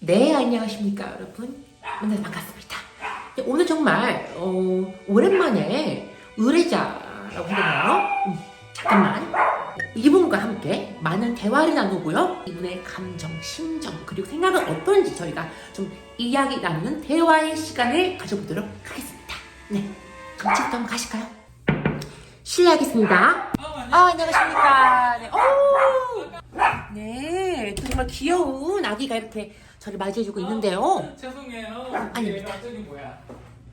네, 안녕하십니까, 여러분. 만나서 반갑습니다. 네, 오늘 정말, 어, 오랜만에 의뢰자라고 해야? 음, 잠깐만. 이분과 함께 많은 대화를 나누고요. 이분의 감정, 심정, 그리고 생각은 어떤지 저희가 좀 이야기 나누는 대화의 시간을 가져보도록 하겠습니다. 네. 그럼 지금부터 한번 가실까요? 실례하겠습니다. 아, 안녕하십니까. 네, 오! 네, 또 정말 귀여운 아기가 이렇게 저를 맞이해주고 있는데요. 어, 죄송해요. 아닙니다. 이게 저기 뭐야.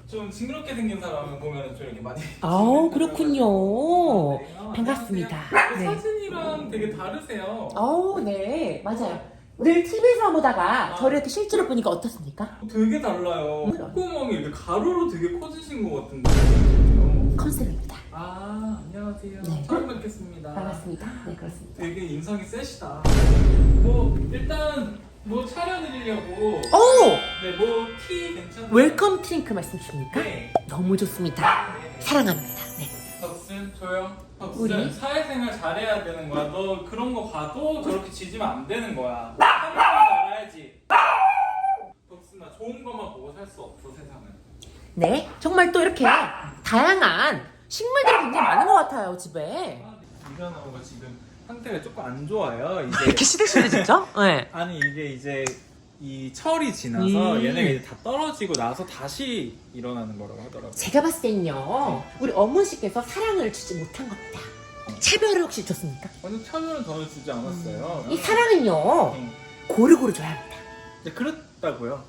좀 징그럽게 생긴 사람을 보면 좀 이렇게 많이. 아우, 그렇군요. 네, 반갑습니다. 안녕하세요. 네. 사진이랑 되게 다르세요. 어우, 네, 맞아요. 늘 TV에서 보다가 저를 이렇게 실제로 보니까 어떻습니까? 되게 달라요. 음. 콧구멍이 이렇게 가로로 되게 커지신 것 같은데. 컨셉입니다. 아, 안녕하세요. 네. 처음 뵙겠습니다. 반갑습니다. 네, 그렇습니다. 되게 인상이 세시다. 뭐 일단 뭐 차려드리려고. 오! 네, 뭐티 괜찮아요? 웰컴 트링크 말씀 주십니까? 네. 너무 좋습니다. 네. 사랑합니다. 네. 덕순 조용. 덕순 우리? 사회생활 잘해야 되는 거야. 너 그런 거 봐도 저렇게 지지면 안 되는 거야. 사람을 알아야지. 덕순아 좋은 것만 보고 살 수 없어 세상은. 네, 정말 또 이렇게 다양한 식물들이 굉장히 많은 것 같아요, 집에. 이변호가 지금 상태가 조금 안 좋아요. 이제 이렇게 시들시들해졌죠? 네. 아니 이게 이제 이 철이 지나서 음. 얘네가 이제 다 떨어지고 나서 다시 일어나는 거라고 하더라고요. 제가 봤을 때는요, 우리 어머니께서 사랑을 주지 못한 겁니다. 차별을 혹시 줬습니까? 완전 차별은 더 주지 않았어요. 이 사랑은요, 응. 고루고루 줘야 합니다. 네, 그렇다고요.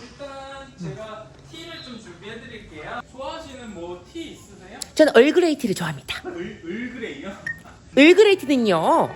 일단 제가 티를 좀 준비해 드릴게요. 좋아하시는 뭐 티 있으세요? 저는 얼그레이티를 좋아합니다. 을, 을그레이요? 을그레이티는요,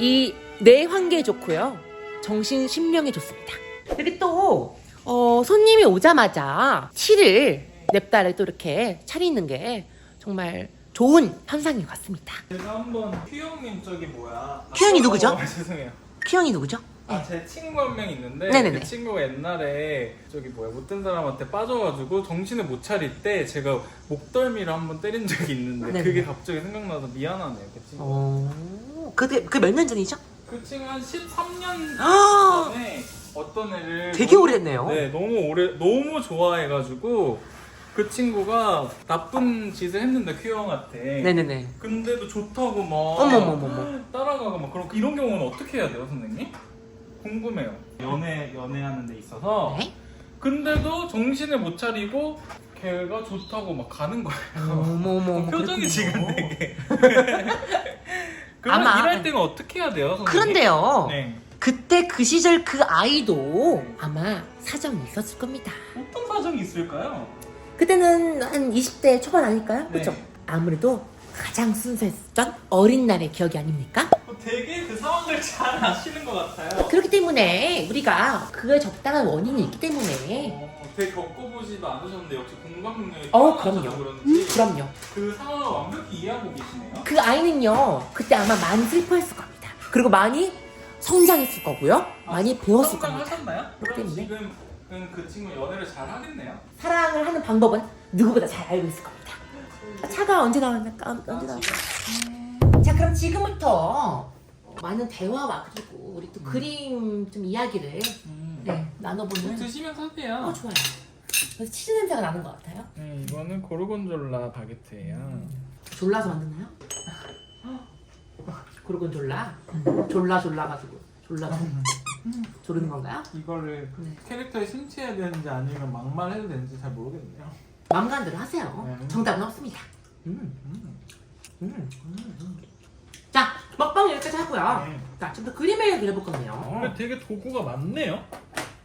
이 뇌 환경에 좋고요, 정신 신명에 좋습니다. 이렇게 또 어, 손님이 오자마자 티를 냅다를 또 이렇게 차리는 게 정말 좋은 현상인 것 같습니다. 제가 한번 큐형님 저기 뭐야? 큐형이 누구죠? 어, 죄송해요. 큐형이 누구죠? 아, 제 친구 한 명 있는데 네네네. 그 친구가 옛날에 저기 뭐야 못된 사람한테 빠져가지고 정신을 못 차릴 때 제가 목덜미를 한번 때린 적이 있는데 네네. 그게 갑자기 생각나서 미안하네요 그 친구. 어, 그게 그몇 년 전이죠? 그 친구 한 13년 아, 전에 어떤 애를 되게 너무- 오래됐네요. 네, 너무 오래 너무 좋아해가지고 그 친구가 나쁜 짓을 했는데 큐 형한테. 네네네. 근데도 좋다고 막 어머머머머. 따라가고 막 그런 이런 경우는 어떻게 해야 돼요, 선생님? 궁금해요. 연애 연애하는 데 있어서 네? 근데도 정신을 못 차리고 걔가 좋다고 막 가는 거예요. 어머머. 표정이 지금 되게. 그러면 아마- 일할 때는 어떻게 해야 돼요, 선생님? 그런데요. 네. 그때 그 시절 그 아이도 아마 사정이 있었을 겁니다. 어떤 사정이 있을까요? 그때는 한 20대 초반 아닐까요? 네. 그렇죠? 아무래도 가장 순수했던 어린 날의 기억이 아닙니까? 어, 되게 그 상황을 잘 아시는 것 같아요. 그렇기 때문에 우리가 그에 적당한 원인이 있기 때문에 어, 되게 겪어보지도 않으셨는데 역시 공감 능력이 어 뛰어나셔서 그럼요 그런지 그럼요 그 상황을 완벽히 이해하고 계시네요. 그 아이는요 그때 아마 많이 슬퍼했을 겁니다 그리고 많이 성장했을 거고요 많이 배웠을 겁니다 하셨나요? 그렇기 그럼 때문에. 지금 그 친구 연애를 잘 하겠네요. 사랑을 하는 방법은 누구보다 잘 알고 있을 겁니다 차가 언제 나왔나 언제 나왔나 자 그럼 지금부터 많은 대화와 그리고 우리 또 그림 좀 이야기를 음. 네, 나눠보는 드시면서 하세요. 어 좋아요 그래서 치즈 냄새가 나는 것 같아요 네, 이거는 고르곤졸라 바게트예요. 졸라서 만드나요? 그러곤 졸라 졸라 졸라 가지고 졸라 조르는 건가요? 이거를 네. 캐릭터에 심취해야 되는지 아니면 막말 해도 되는지 잘 모르겠네요. 마음 가는 대로 하세요 네. 정답은 없습니다 음. 음. 자 먹방 여기까지 하고요 네. 자 지금부터 그림을 그려볼 건데요 근데 되게 도구가 많네요.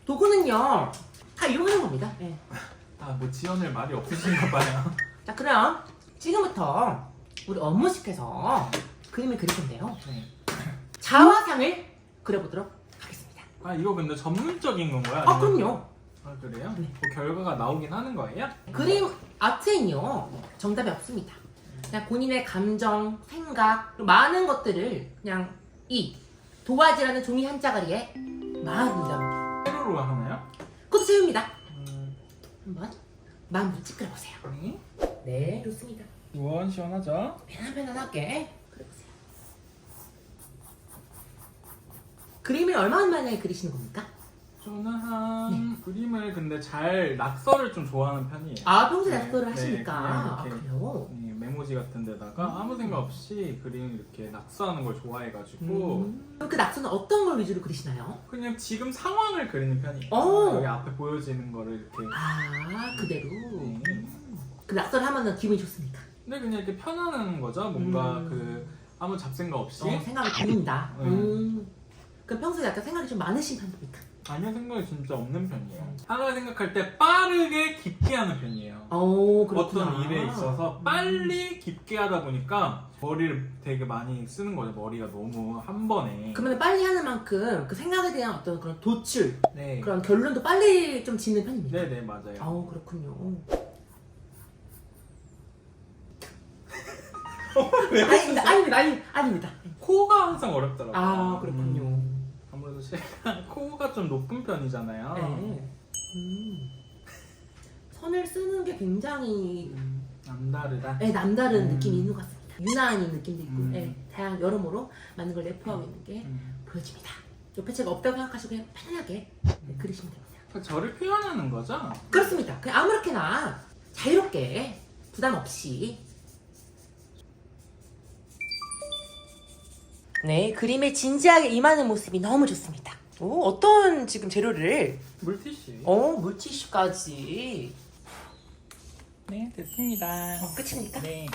도구는요 다 이용하는 겁니다 네. 아, 뭐 지원을 말이 없으신가 봐요. 자 그럼 지금부터 우리 업무실에서 그림을 그릴 건데요 네. 자화상을 그려보도록 하겠습니다 아, 이거 근데 전문적인 건가요? 아 아니면- 그럼요 아, 그래요? 네. 그 결과가 나오긴 하는 거예요? 그림 아트는요 정답이 없습니다. 그냥 본인의 감정, 생각, 그리고 많은 것들을 그냥 이 도화지라는 종이 한 자가리에 마음이랍니다. 세로로 하나요? 그것도 세웁니다. 음, 한번 마음을 찌끄러보세요. 네. 네, 좋습니다. 우원 시원하죠? 편안편안하게 그려보세요. 그림을 얼마 만에 그리시는 겁니까? 저는 한 그림을 근데 잘 낙서를 좀 좋아하는 편이에요. 아 평소에 네, 낙서를 네, 하시니까 그냥 아, 이렇게 그래요? 이 메모지 같은 데다가 아무 생각 없이 그림 이렇게 낙서하는 걸 좋아해가지고 음. 그럼 그 낙서는 어떤 걸 위주로 그리시나요? 그냥 지금 상황을 그리는 편이에요. 오. 여기 앞에 보여지는 거를 이렇게 아 그대로 네. 그 낙서를 하면은 기분이 좋습니까? 근데 그냥 이렇게 편안한 거죠. 뭔가 음. 그 아무 잡생각 없이 어, 생각이 보인다 네. 음. 그럼 평소에 약간 생각이 좀 많으신 편입니까? 아니요 생각이 진짜 없는 편이에요. 하나 생각할 때 빠르게 깊게 하는 편이에요. 어 그렇구나 어떤 일에 있어서 빨리 깊게 하다 보니까 머리를 되게 많이 쓰는 거죠. 머리가 너무 한 번에. 그러면 빨리 하는 만큼 그 생각에 대한 어떤 그런 도출 네. 그런 결론도 빨리 좀 짓는 편입니까? 네네 맞아요. 어 그렇군요. 아닙니다, 아닙니다, 아니, 아닙니다. 코가 항상 어렵더라고요. 아 그렇군요. 음, 제가 코가 좀 높은 편이잖아요. 네. 음. 선을 쓰는 게 굉장히 음, 남다르다. 네, 남다른 음. 느낌이 있는 것 같습니다. 유난한 느낌도 있고, 음. 네, 다양 여러모로 많은 걸 내포하고 있는 게 음. 보여집니다. 옆에 제가 없다고 생각하시고 그냥 편하게 네, 그리시면 됩니다. 그 저를 표현하는 거죠? 그렇습니다. 그냥 아무렇게나 자유롭게 부담 없이. 네, 그림에 진지하게 임하는 모습이 너무 좋습니다. 오, 어떤 지금 재료를? 물티슈. 어, 물티슈까지. 네 됐습니다. 어, 끝입니까? 네.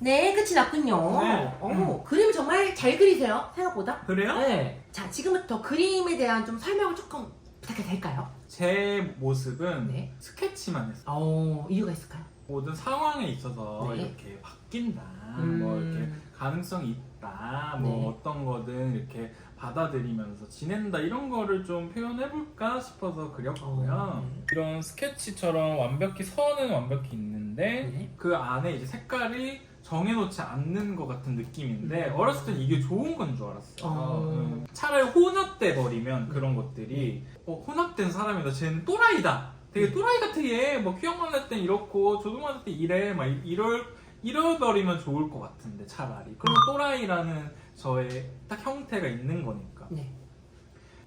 네, 끝이 났군요. 네. 어, 그림 정말 잘 그리세요, 생각보다. 그래요? 네. 자, 지금부터 그림에 대한 좀 설명을 조금 부탁해도 될까요? 제 모습은 네. 스케치만 했어요. 어, 이유가 있을까요? 모든 상황에 있어서 네. 이렇게 바뀐다, 음. 뭐 이렇게 가능성이 있다, 뭐 네. 어떤 거든 이렇게 받아들이면서 지낸다 이런 거를 좀 표현해볼까 싶어서 그렸고요. 어, 네. 이런 스케치처럼 완벽히 선은 완벽히 있는데 네. 그 안에 이제 색깔이 정해놓지 않는 것 같은 느낌인데 음. 어렸을 땐 이게 좋은 건 줄 알았어요. 어. 음. 차라리 혼합돼 버리면 그런 것들이 어, 혼합된 사람이다. 쟤는 또라이다. 되게 음. 또라이 같아 얘. 뭐 키형만 할 땐 이렇고 조동만 할 때 이래. 막 이- 이럴 잃어버리면 좋을 것 같은데 차라리. 그럼 또라이라는 저의 딱 형태가 있는 거니까. 네.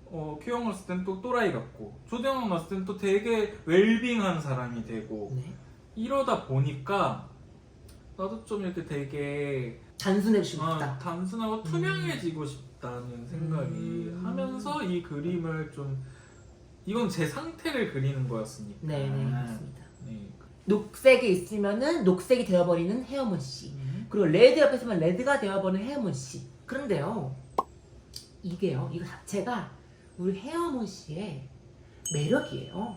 어, 큐형 왔을 땐 또 또라이 같고 조대형 왔을 땐 또 되게 웰빙한 사람이 되고 네. 이러다 보니까 나도 좀 이렇게 되게 단순해지고 아, 싶다. 단순하고 투명해지고 싶다는 생각이 음. 하면서 이 그림을 좀 이건 제 상태를 그리는 거였으니까 네, 네, 맞습니다. 네. 녹색이 있으면은 녹색이 되어버리는 헤어몬 씨. 그리고 레드 옆에 있으면 레드가 되어버리는 헤어몬 씨. 그런데요, 이게요, 이거 자체가 우리 헤어몬 씨의 매력이에요.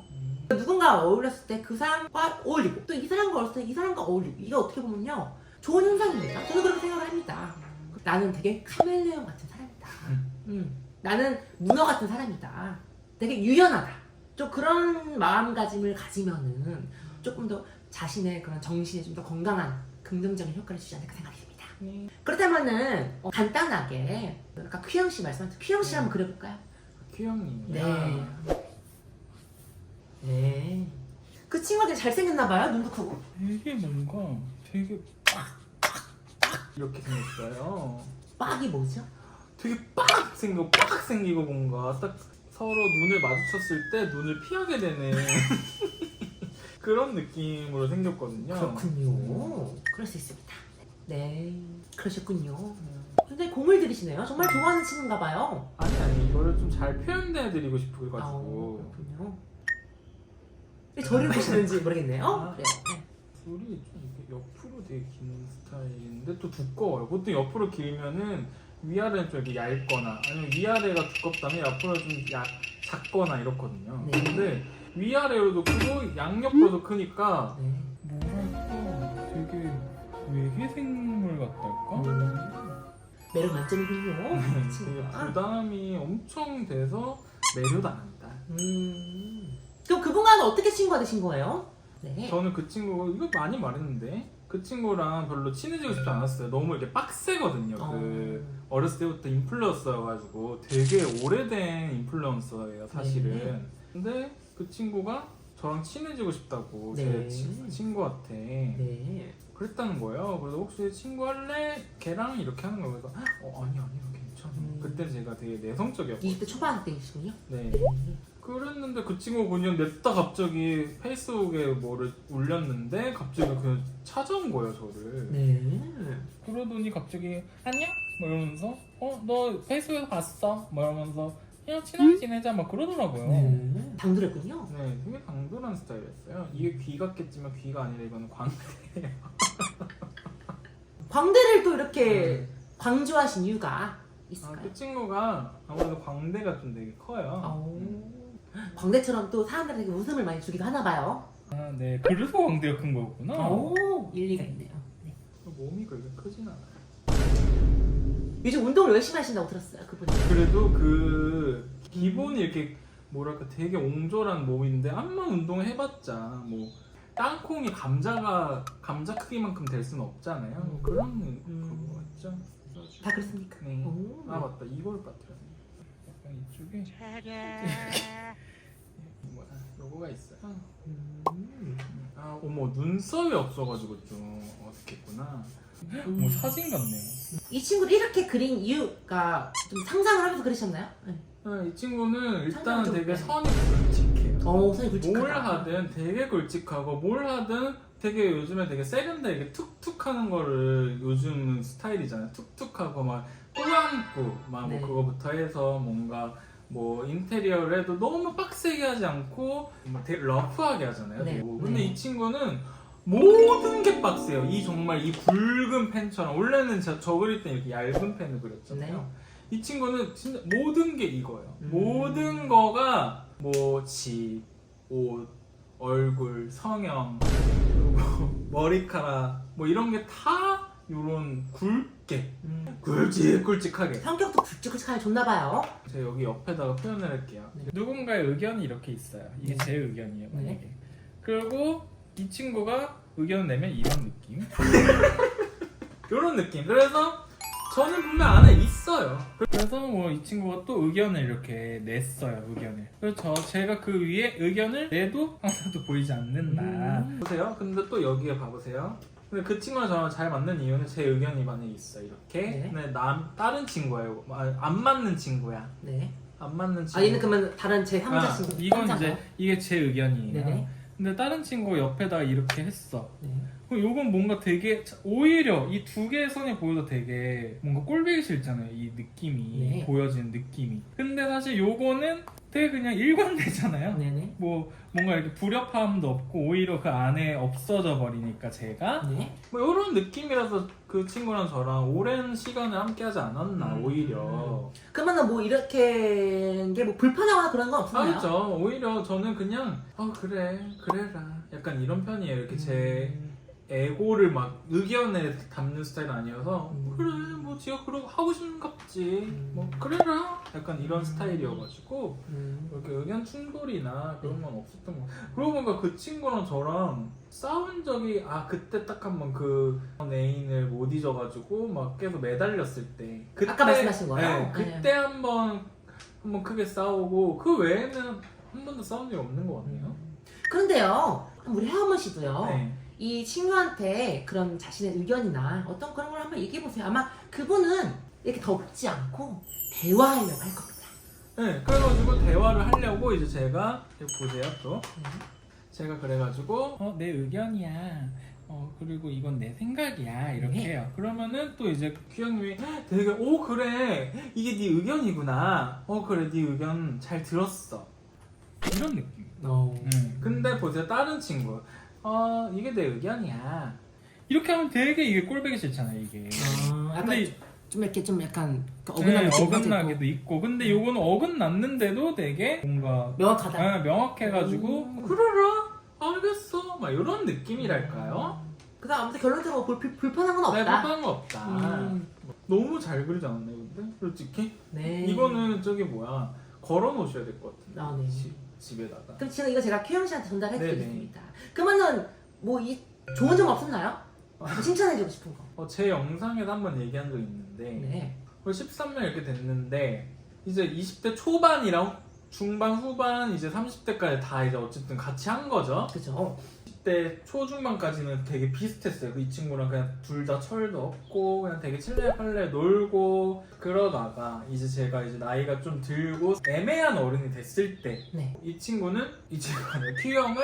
누군가 어울렸을 때 그 사람과 어울리고 또 이 사람과 어울렸을 때 이 사람과 어울리고 이게 어떻게 보면요 좋은 현상입니다. 저는 그렇게 생각을 합니다. 나는 되게 카멜레온 같은 사람이다. 음. 음, 나는 문어 같은 사람이다. 되게 유연하다. 좀 그런 마음가짐을 가지면은 조금 더 자신의 그런 정신에 좀 더 건강한 긍정적인 효과를 주지 않을까 생각이 듭니다. 네. 그렇다면은 어, 간단하게 아까 퀴영 씨 말씀하신 퀴영 씨 네. 한번 그려볼까요? 큐형님이야 네. 네. 그 친구가 되게 잘생겼나 봐요. 눈도 크고. 되게 뭔가 되게 이렇게 생겼어요 빡이 뭐죠? 되게 빡 생기고 빡 생기고 뭔가 딱 서로 눈을 마주쳤을 때 눈을 피하게 되는 그런 느낌으로 생겼거든요. 그렇군요. 그럴 수 있습니다. 네. 그러셨군요. 근데 공을 들이시네요. 정말 좋아하는 친구인가 봐요. 아니 아니 이거를 좀 잘 표현해드리고 아, 싶어가지고 그렇군요. 근데 저를 보시는지 모르겠네요. 아. 그래요. 네. 둘이 좀 이렇게 옆으로 되게 긴 스타일인데 또 두꺼워요. 보통 옆으로 길면은 위아래는 좀 이렇게 얇거나 아니면 위아래가 두껍다면 옆으로 좀 약, 작거나 이렇거든요. 네. 근데 위아래로도 크고 양옆으로도 크니까 네. 뭐랄까 되게 외계생물 같달까? 매력 만점이군요. 이 되게 친구가. 부담이 엄청 돼서 매료도 안 한다. 음. 그럼 그분과는 어떻게 친구가 되신 거예요? 네. 저는 그 친구 이거 많이 말했는데 그 친구랑 별로 친해지고 싶지 않았어요. 너무 이렇게 빡세거든요. 그 어. 어렸을 때부터 인플루언서여가지고 되게 오래된 인플루언서예요, 사실은. 네. 근데 그 친구가 저랑 친해지고 싶다고 네. 제 친, 친구한테 네. 그랬다는 거예요. 그래서 혹시 친구 할래? 걔랑 이렇게 하는 거예요. 그래서 어 아니 아니 그쵸. 음. 그때 제가 되게 내성적이었거든요. 20대 초반 때이시군요. 네. 그랬는데 그 친구가 그냥 냈다 갑자기 페이스북에 뭐를 올렸는데 갑자기 그냥 찾아온 거예요 저를 네. 그러더니 갑자기 안녕? 뭐 이러면서 어 너 페이스북에서 봤어? 뭐 이러면서 그냥 친하게 지내자 막 그러더라고요 네. 당돌했군요. 네 되게 당돌한 스타일이었어요 이게 귀 같겠지만 귀가 아니라 이거는 광 광대를 또 이렇게 광주하신 이유가 아, 있을까요? 그 친구가 아무래도 광대가 좀 되게 커요 어. 광대처럼 또 사람들에게 웃음을 많이 주기도 하나 봐요. 아, 네 그래서 광대가 큰 거구나 오, 일리가 있네요. 네. 몸이 그렇게 크진 않아요 요즘 운동을 열심히 하신다고 들었어요, 그분이. 그래도 그 기본이 이렇게 뭐랄까 되게 옹졸한 몸인데 암만 운동을 해봤자 뭐 땅콩이 감자가 감자 크기만큼 될 수는 없잖아요. 뭐 그런 음. 그거 있죠. 다 그렇습니까? 네. 오. 아 맞다 이걸 빠뜨렸네. 약간 이쪽에 뭐야 요거가 있어요. 음. 아 어머 눈썹이 없어가지고 좀 어색했구나. 음. 뭐 사진 같네요. 이 친구를 이렇게 그린 이유가 좀 상상을 하면서 그리셨나요? 네. 아, 이 친구는 일단 상상도 되게 네. 선이 굵직해요. 어, 선이 굵직하다. 뭘 하든 되게 굵직하고 뭘 하든 되게 요즘에 되게 세련되게 툭툭 하는 거를 요즘 스타일이잖아요. 툭툭하고 막 꾸안꾸 막뭐 네. 그거부터 해서 뭔가 뭐 인테리어를 해도 너무 빡세게 하지 않고 막 되게 러프하게 하잖아요. 네. 뭐. 근데 네. 이 친구는 모든 게 빡세요. 이 정말 이 굵은 펜처럼 원래는 저, 저 그릴 때 이렇게 얇은 펜을 그렸잖아요. 이 친구는 진짜 모든 게 이거예요. 음. 모든 거가 뭐 집, 옷, 얼굴, 성형, 그리고 머리카락 뭐 이런 게다 이런 굵게 음. 굵직굵직하게 성격도 굵직굵직하게 좋나 봐요. 제가 여기 옆에다가 표현을 할게요. 네. 누군가의 의견이 이렇게 있어요. 이게 네. 제 의견이에요, 네. 만약에. 그리고 이 친구가 의견을 내면 이런 느낌. 이런 느낌. 그래서 저는 분명 안에 있어요. 그래서 뭐 이 친구가 또 의견을 이렇게 냈어요, 의견을. 그래서 저 제가 그 위에 의견을 내도 하나도 보이지 않는다. 음. 보세요. 근데 또 여기에 봐보세요. 근데 그 친구랑 저랑 잘 맞는 이유는 제 의견이 만약에 있어 이렇게. 네. 근데 남 다른 친구예요. 아, 안 맞는 친구야. 네. 안 맞는 친구. 아, 얘는 그러면 다른 제 3자 아, 친구. 이건? 이제 이게 제 의견이에요. 네네. 근데 다른 친구 옆에다가 이렇게 했어. 네. 그럼 요건 뭔가 되게 오히려 이 두 개의 선이 보여도 되게 뭔가 꼴보기 싫잖아요. 이 느낌이 네. 보여지는 느낌이. 근데 사실 요거는 되게 그냥 일관되잖아요. 네네. 뭐 뭔가 이렇게 불협화음도 없고 오히려 그 안에 없어져 버리니까 제가 네. 뭐 이런 느낌이라서 그 친구랑 저랑 오랜 시간을 함께하지 않았나 음. 오히려 그러면은 뭐 이렇게 게 뭐 불편하거나 그런 건 없나요? 아니죠 오히려 저는 그냥 어 그래 그래라 약간 이런 편이에요 이렇게 제 음. 에고를 막 의견에 담는 스타일 아니어서 음. 그래 뭐 지가 그러고 하고 싶은 갑지 음. 뭐 그래라 약간 이런 음. 스타일이어가지고 음. 이렇게 의견 충돌이나 그런 네. 건 없었던 거 그러고 보니까 그 친구랑 저랑 싸운 적이 아 그때 딱 한 번 그 애인을 못 잊어가지고 막 계속 매달렸을 때 그때, 아까 말씀하신 거요? 네, 그때 한 번 한 번 크게 싸우고 그 외에는 한 번도 싸운 적이 없는 것 같네요 그런데요, 우리 혜어머 씨도요. 네. 이 친구한테 그런 자신의 의견이나 어떤 그런 걸 한번 얘기해 보세요. 아마 그분은 이렇게 덮지 않고 대화하려고 할 겁니다. 네, 그래가지고 대화를 하려고 이제 제가 이렇게 보세요 또 제가 그래가지고 어 내 의견이야 어 그리고 이건 내 생각이야 이렇게 네. 해요 그러면은 또 이제 귀영님이 되게 오 그래 이게 네 의견이구나 어 그래 네 의견 잘 들었어 이런 느낌 어. 음. 근데 보세요 다른 친구 어 이게 내 의견이야 이렇게 하면 되게 이게 꼴보기 싫잖아요 이게 아, 약간 근데 좀 이렇게 좀 약간 그 네, 어긋나는 친구가 어긋나기도 있고 근데 요거는 어긋났는데도 되게 뭔가 명확하다. 아, 명확해가지고 음. 그래라 알겠어 막 이런 느낌이랄까요? 그다음 아무튼 결론적으로 불, 불, 불편한 건 네, 없다. 불편한 거 없다 음. 너무 잘 그리지 않았나요 근데? 솔직히? 네. 이거는 저기 뭐야 걸어 놓으셔야 될 것 같은데 아, 네. 집, 집에다가 그럼 지금 이거 제가 큐영 씨한테 전달해 네네. 드리겠습니다. 그러면은 뭐 이 좋은 점 없었나요? 뭐 칭찬해주고 싶은 거. 어, 제 영상에서 한번 얘기한 적 있는데 네. 거의 13년 이렇게 됐는데 이제 20대 초반이랑 중반 후반 이제 30대까지 다 이제 어쨌든 같이 한 거죠 그죠. 20대 초중반까지는 되게 비슷했어요. 그 이 친구랑 그냥 둘 다 철도 없고 그냥 되게 칠레팔레 놀고 그러다가 이제 제가 이제 나이가 좀 들고 애매한 어른이 됐을 때 네. 이 친구는 이 친구가 아니라 큐 형은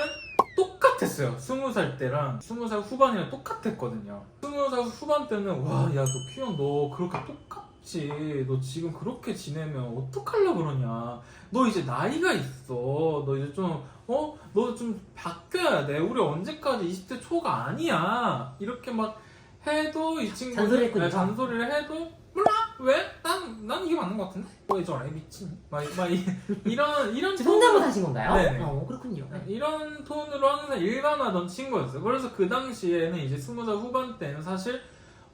똑같았어요. 스무 살 때랑 스무 살 후반이랑 똑같았거든요. 스무 살 후반 때는 와, 야, 너큐형너 그렇게 똑같 지. 너 지금 그렇게 지내면 어떡하려고 그러냐. 너 이제 나이가 있어. 너 이제 좀, 어? 너 좀 바뀌어야 돼. 우리 언제까지 20대 초가 아니야. 이렇게 막 해도 이 친구는 잔소리 했군요. 네, 잔소리를 해도 몰라. 왜? 난, 난 이게 맞는 것 같은데? 왜 저래 미친? 막, 막 이, 이런 이런 성장을 하신 건가요? 네네. 어, 그렇군요. 이런 톤으로 항상 일관하던 친구였어요. 그래서 그 당시에는 이제 스무 살 후반 때는 사실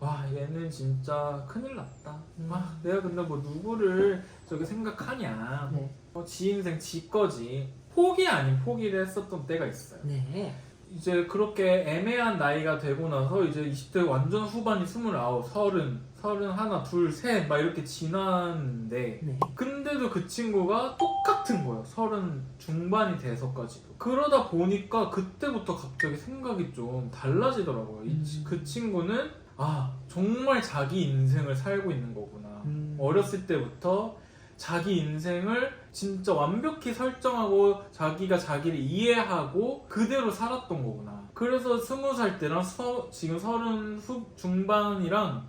와 얘는 진짜 큰일 났다. 음. 와 내가 근데 뭐 누구를 저기 생각하냐. 네. 어, 지 인생 지 거지. 포기 아닌 포기를 했었던 때가 있어요. 네. 이제 그렇게 애매한 나이가 되고 나서 이제 20대 완전 후반이 29, 30, 31, 2, 3, 막 이렇게 지났는데 네. 근데도 그 친구가 똑같은 거예요. 서른 중반이 돼서까지도. 그러다 보니까 그때부터 갑자기 생각이 좀 달라지더라고요. 이 치- 음. 그 친구는 아 정말 자기 인생을 살고 있는 거구나. 음. 어렸을 때부터 자기 인생을 진짜 완벽히 설정하고 자기가 자기를 이해하고 그대로 살았던 거구나. 그래서 스무 살 때랑 서- 지금 서른 후 중반이랑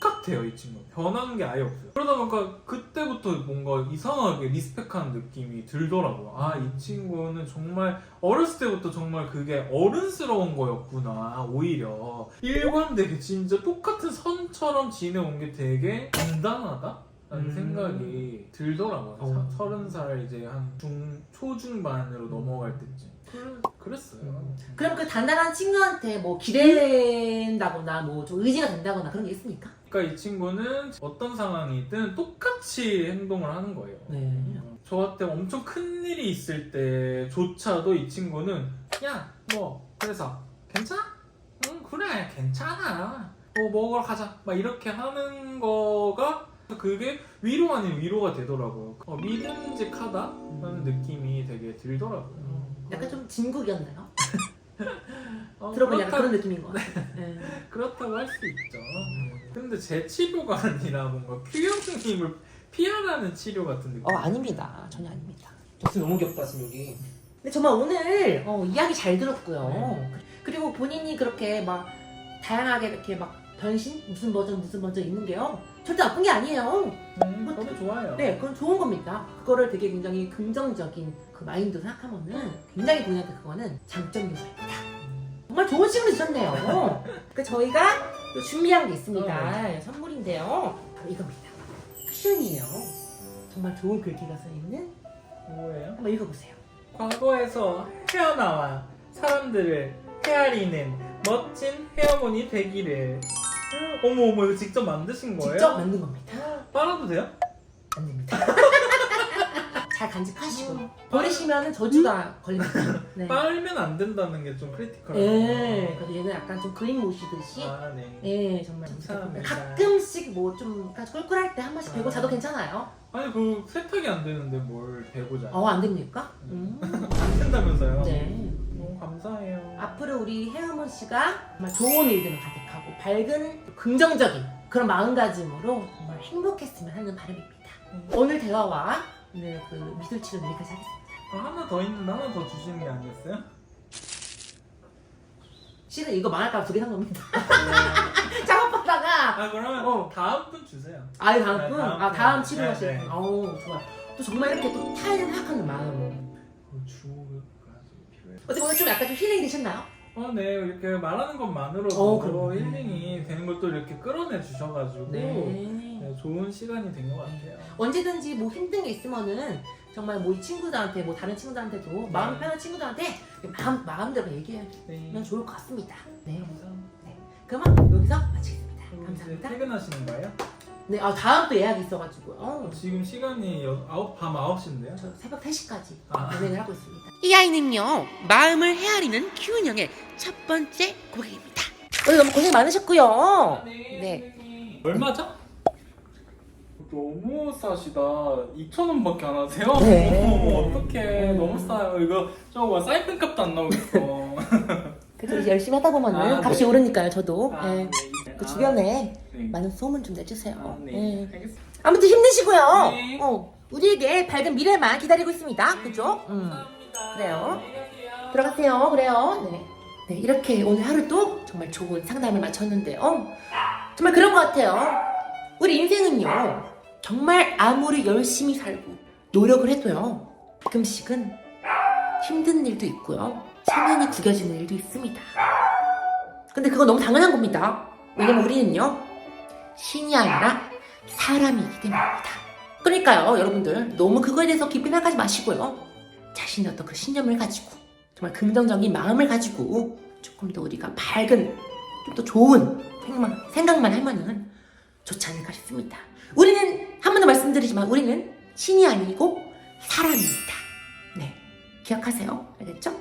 똑같아요 이 친구. 변한 게 아예 없어요. 그러다 보니까 그때부터 뭔가 이상하게 리스펙하는 느낌이 들더라고요. 아 이 친구는 정말 어렸을 때부터 정말 그게 어른스러운 거였구나 오히려. 일관되게 진짜 똑같은 선처럼 지내온 게 되게 단단하다? 라는 음. 생각이 들더라고요. 어. 사- 서른 살 이제 한 중 초중반으로 넘어갈 때쯤. 그래, 그랬어요. 음. 그럼 그 단단한 친구한테 뭐 기대된다거나 뭐 좀 의지가 된다거나 그런 게 있습니까? 그러니까 이 친구는 어떤 상황이든 똑같이 행동을 하는 거예요. 네. 어, 저한테 엄청 큰 일이 있을 때조차도 이 친구는 야, 뭐 그래서 괜찮아? 응, 그래, 괜찮아. 뭐 먹으러 가자. 막 이렇게 하는 거가 그게 위로 아닌 위로가 되더라고요. 어, 믿음직하다라는 느낌이 되게 들더라고요. 약간 좀 진국이었나요? 어, 들어보니 약간 그렇다- 그런 느낌인 것 같아요. 네. 그렇다고 할 수 있죠. 근데 제 치료가 아니라 뭔가 큐형님을 피하라는 치료 같은 느낌. 어 아닙니다. 전혀 아닙니다. 저스 너무 귀엽다 지금 여기. 근데 정말 오늘 어, 이야기 잘 들었고요. 네. 그리고 본인이 그렇게 막 다양하게 이렇게 막 변신 무슨 버전 무슨 버전 있는 게요. 절대 나쁜 게 아니에요. 음, 저도 좋아요. 네, 그건 좋은 겁니다. 그거를 되게 굉장히 긍정적인 그 마인드 생각하면은 굉장히 본인한테 그거는 장점 요소입니다. 정말 좋은 시간을 주셨네요. 그 저희가 또 준비한 게 있습니다. 선물인데요. 바로 이겁니다. 쿠션이에요. 정말 좋은 글귀가 써 있는 뭐예요? 한번 읽어보세요. 과거에서 헤어나와 사람들을 헤아리는 멋진 헤어몬이 되기를. 어머 어머 이거 직접 만드신 거예요? 직접 만든 겁니다. 빨아도 돼요? 안 됩니다. 잘 간직하시고 버리시면 저주가 걸립니다. 네. 빨면 안 된다는 게 좀 크리티컬해요. 예, 그래서 얘는 약간 좀 그림 모시듯이 아 네. 예, 정말 감사합니다. 가끔씩 뭐 좀 꿀꿀할 때 한 번씩 배고 자도 괜찮아요. 아니 그 세탁이 안 되는데 뭘 배고자? 어, 안 됩니까? 음. 안 된다면서요? 네. 너무 감사해요. 앞으로 우리 혜은문 씨가 정말 좋은 일들을 가득하고 밝은 긍정적인 그런 마음가짐으로 정말 행복했으면 하는 바람입니다. 오늘 대화와 오늘 그 미술 치료 여기까지 하겠습니다. 아, 하나 더 있는데 하나 더 주시는 게 아니었어요? 실은 이거 망할까 봐 두 개 산 겁니다. 작업하다가 아 그러면 어. 다음 분 주세요. 아예 다음 네, 분? 다음 아 분. 다음 치료하실 네, 분. 네. 어우 좋아. 또 정말 이렇게 또 타인을 생각하는 마음. 그 주가지고 필요해요. 어떻게 오늘 좀 약간 좀 힐링이 되셨나요? 어, 네 이렇게 말하는 것만으로도 어. 힐링이 되는 걸 또 이렇게 끌어내 주셔가지고 네, 좋은 시간이 된 것 같아요. 언제든지 뭐 힘든 게 있으면은 정말 뭐 이 친구들한테 뭐 다른 친구들한테도 마음 편한 친구들한테 마음 마음대로 얘기하면 네. 좋을 것 같습니다. 네. 감사합니다. 그러면 여기서 마치겠습니다. 그럼 이제 감사합니다. 퇴근하시는 거예요? 네, 아 다음 또 예약이 있어가지고요. 어, 지금 시간이 여, 아홉, 밤 9시인데요? 저 새벽 3시까지 아. 진행을 하고 있습니다. 이 아이는요 마음을 헤아리는 키운형의 첫 번째 고객입니다. 오늘 너무 고생 많으셨고요. 네. 얼마죠? 너무 싸시다. 2,000원밖에 안 하세요? 네. 어머, 어떡해. 너무 싸요. 이거 저거 뭐 사이펜 값도 안 나오겠어. 그래서 이제 열심히 하다 보면은 아, 값이 네. 오르니까요, 저도. 아, 예. 네. 그 아, 주변에 네. 많은 소문 좀 내주세요. 아, 네. 예. 알겠습니다. 아무튼 힘내시고요. 네. 어, 우리에게 밝은 미래만 기다리고 있습니다. 그죠? 음. 감사합니다. 그래요. 안녕하세요. 들어가세요. 그래요. 네. 네, 이렇게 오늘 하루도 정말 좋은 상담을 마쳤는데요. 정말 그런 것 같아요. 우리 인생은요, 정말 아무리 열심히 살고 노력을 해도요, 가끔씩은 힘든 일도 있고요, 체면이 구겨지는 일도 있습니다. 근데 그거 너무 당연한 겁니다. 왜냐면 우리는요, 신이 아니라 사람이기 때문입니다. 그러니까요, 여러분들, 너무 그거에 대해서 깊이 생각하지 마시고요. 자신의 어떤 그 신념을 가지고 정말 긍정적인 마음을 가지고 조금 더 우리가 밝은 좀 더 좋은 생각만, 생각만 하면은 좋지 않을까 싶습니다. 우리는 한 번 더 말씀드리지만 우리는 신이 아니고 사람입니다. 네, 기억하세요. 알겠죠?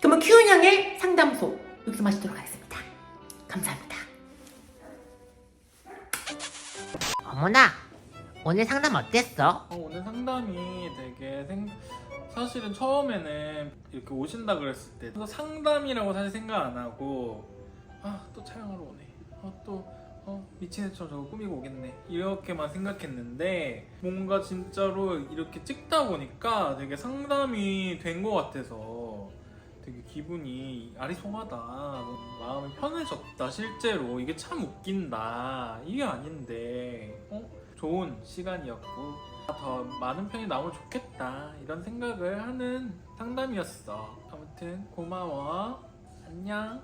그러면 큐은양의 상담소 여기서 마치도록 하겠습니다. 감사합니다. 어머나, 오늘 상담 어땠어? 어, 오늘 상담이 되게 생... 사실은 처음에는 이렇게 오신다 그랬을 때 상담이라고 사실 생각 안 하고 아 또 촬영하러 오네. 아 또 어, 미친 애처럼 저거 꾸미고 오겠네. 이렇게만 생각했는데 뭔가 진짜로 이렇게 찍다 보니까 되게 상담이 된 것 같아서 되게 기분이 아리송하다. 마음이 편해졌다. 실제로 이게 참 웃긴다. 이게 아닌데 어? 좋은 시간이었고 더 많은 편이 나오면 좋겠다. 이런 생각을 하는 상담이었어. 아무튼 고마워. 안녕